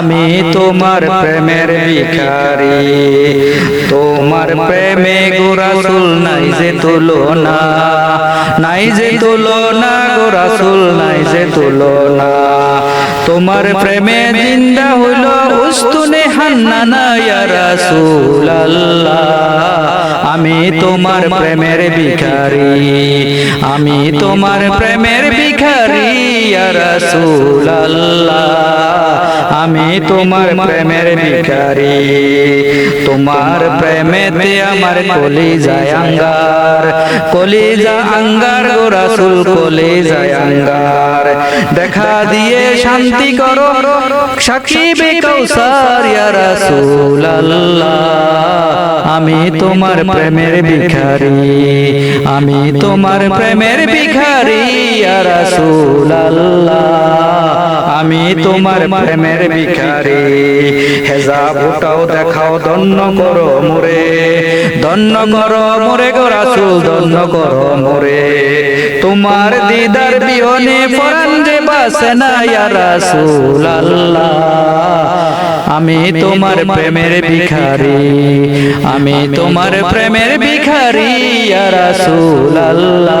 আমি তোমার প্রেমের ভিখারি। তোমার প্রেমে গোরাসুল নাই যে তুলনা। নাই যে তুলনা, গোরাসুল নাই যে তুলনা। তোমার প্রেমে জিন্দা হইল উস্তুনে হান্নানা, ইয়া রাসূলুল্লাহ। আমি তোমার প্রেমের ভিখারি। আমি তোমার প্রেমের ভিখারি, ইয়া রাসূলুল্লাহ। আমি তোমার প্রেমের ভিখারি। তোমার প্রেমেতে আমার কলি যায় আঙ্গার। কলি যা আঙ্গার গো রাসূল কলি যায় আঙ্গার। দেখা দিয়ে শান্তি করো। সাকিবে কৌসার ইয়া রাসূলুল্লাহ। আমি তোমার প্রেমের ভিখারি। আমি তোমার প্রেমের ভিখারি ইয়া রাসূলুল্লাহ। আমি তোমার প্রেমের ভিখারি। হেজাব উঠাও দেখাও দন্ন করো মোরে। দন্ন করো মোরে গো রাসূল দন্ন করো মোরে। তোমার দিদার বিহনে ফরান যে বাসে না ইয়া রাসূলুল্লাহ আমি তোমার প্রেমের ভিখারি। আমি তোমার প্রেমের ভিখারি ইয়া রাসূলুল্লাহ